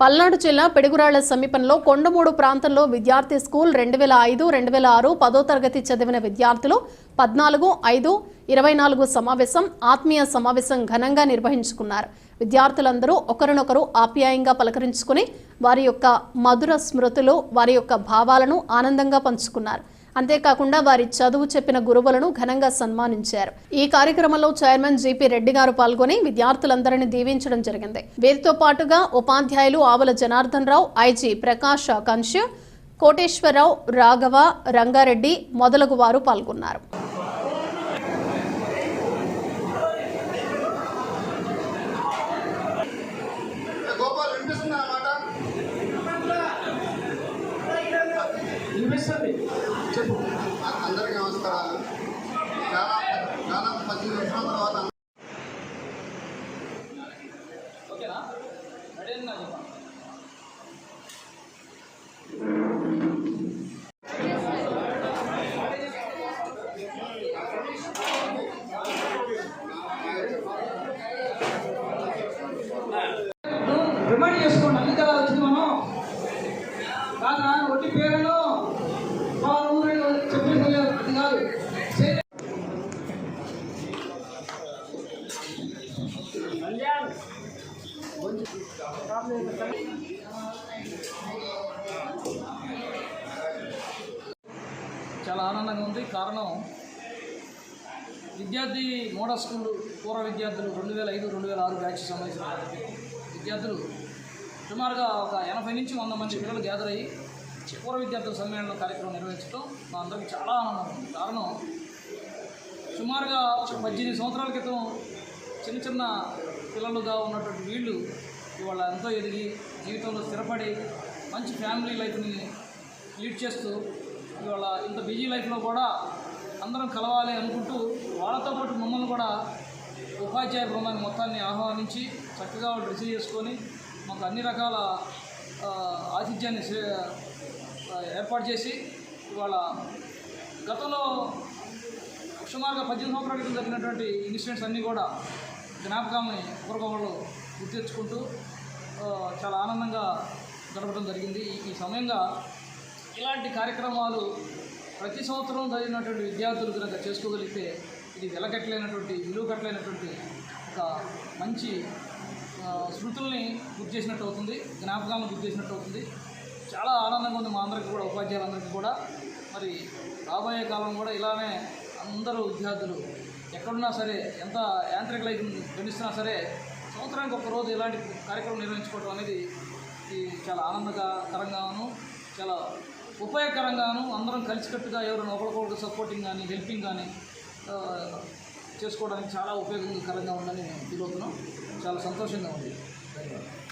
పల్నాడు జిల్లా పెడుగురాళ్ళ సమీపంలో కొండమూడు ప్రాంతంలో విద్యార్థి స్కూల్ రెండు వేల ఐదు రెండు వేల ఆరు పదో తరగతి చదివిన విద్యార్థులు పద్నాలుగు ఐదు ఇరవై నాలుగు సమావేశం ఆత్మీయ సమావేశం ఘనంగా నిర్వహించుకున్నారు. విద్యార్థులందరూ ఒకరినొకరు ఆప్యాయంగా పలకరించుకుని వారి యొక్క మధుర స్మృతులు వారి యొక్క భావాలను ఆనందంగా పంచుకున్నారు. అంతేకాకుండా వారి చదువు చెప్పిన గురువులను ఘనంగా సన్మానించారు. ఈ కార్యక్రమంలో చైర్మన్ జీపీ రెడ్డి గారు పాల్గొని విద్యార్థులందరినీ దీవించడం జరిగింది. వీరితో పాటుగా ఉపాధ్యాయులు ఆవుల జనార్దన్ రావు ఐజీ ప్రకాష్ కంశ్ కోటేశ్వరరావు రాఘవ రంగారెడ్డి మొదలగు వారు పాల్గొన్నారు. వినిపిస్తుంది? అందరికీ నమస్కారాలు. చాలా చాలా పద్దెనిమిది నిమిషాల తర్వాత చాలా ఆనందంగా ఉంది. కారణం విద్యార్థి మోడల్ స్కూల్ పూర్వ విద్యార్థులు రెండు వేల ఐదు రెండు వేల ఆరు బ్యాచ్ సంబంధించిన విద్యార్థులు సుమారుగా ఒక ఎనభై నుంచి వంద మంది పిల్లలు గ్యాదర్ అయ్యి పూర్వ విద్యార్థుల సమ్మేళన కార్యక్రమం నిర్వహించడం మా అందరికీ చాలా ఆనందంగా ఉంది. కారణం సుమారుగా పద్దెనిమిది సంవత్సరాల క్రితం చిన్న చిన్న పిల్లలుగా ఉన్నటువంటి వీళ్ళు ఇవాళ ఎంతో ఎదిగి జీవితంలో స్థిరపడి మంచి ఫ్యామిలీ లైఫ్ని లీడ్ చేస్తూ ఇవాళ ఇంత బిజీ లైఫ్లో కూడా అందరం కలవాలి అనుకుంటూ వాళ్ళతో పాటు మమ్మల్ని కూడా ఉపాధ్యాయ బృందాన్ని మొత్తాన్ని ఆహ్వానించి చక్కగా వాళ్ళు రిసీవ్ చేసుకొని మాకు అన్ని రకాల ఆతిథ్యాన్ని ఏర్పాటు చేసి ఇవాళ గతంలో సుమారుగా పద్దెనిమిది సంవత్సరాల క్రితం జరిగినటువంటి ఇన్సిడెంట్స్ అన్నీ కూడా జ్ఞాపకాన్ని ఒకరికొకరు గుర్తు తెచ్చుకుంటూ చాలా ఆనందంగా గడపడం జరిగింది. ఈ- సమయంగా ఇలాంటి కార్యక్రమాలు ప్రతి సంవత్సరం చదివినటువంటి విద్యార్థులు కనుక చేసుకోగలిగితే ఇది వెలకట్టలేనటువంటి విలువ కట్టలేనటువంటి ఒక మంచి స్మృతుల్ని గుర్తు చేసినట్టు అవుతుంది జ్ఞాపకాలను గుర్తు చేసినట్టు అవుతుంది. చాలా ఆనందంగా ఉంది మా అందరికీ కూడా ఉపాధ్యాయులందరికీ కూడా. మరి రాబోయే కాలం కూడా ఇలానే అందరూ విద్యార్థులు ఎక్కడున్నా సరే ఎంత యాంత్రిక గణిస్తున్నా సరే సంవత్సరానికి ఒక రోజు ఇలాంటి కార్యక్రమం నిర్వహించుకోవడం అనేది ఈ చాలా ఆనందకరంగాను చాలా ఉపయోగకరంగాను అందరం కలిసికట్టుగా ఎవరైనా ఒకరికొకరు సపోర్టింగ్ కానీ హెల్పింగ్ కానీ చేసుకోవడానికి చాలా ఉపయోగకరంగా ఉందని నేను ఫీల్ అవుతున్నాం చాలా సంతోషంగా ఉంది. ధన్యవాదాలు.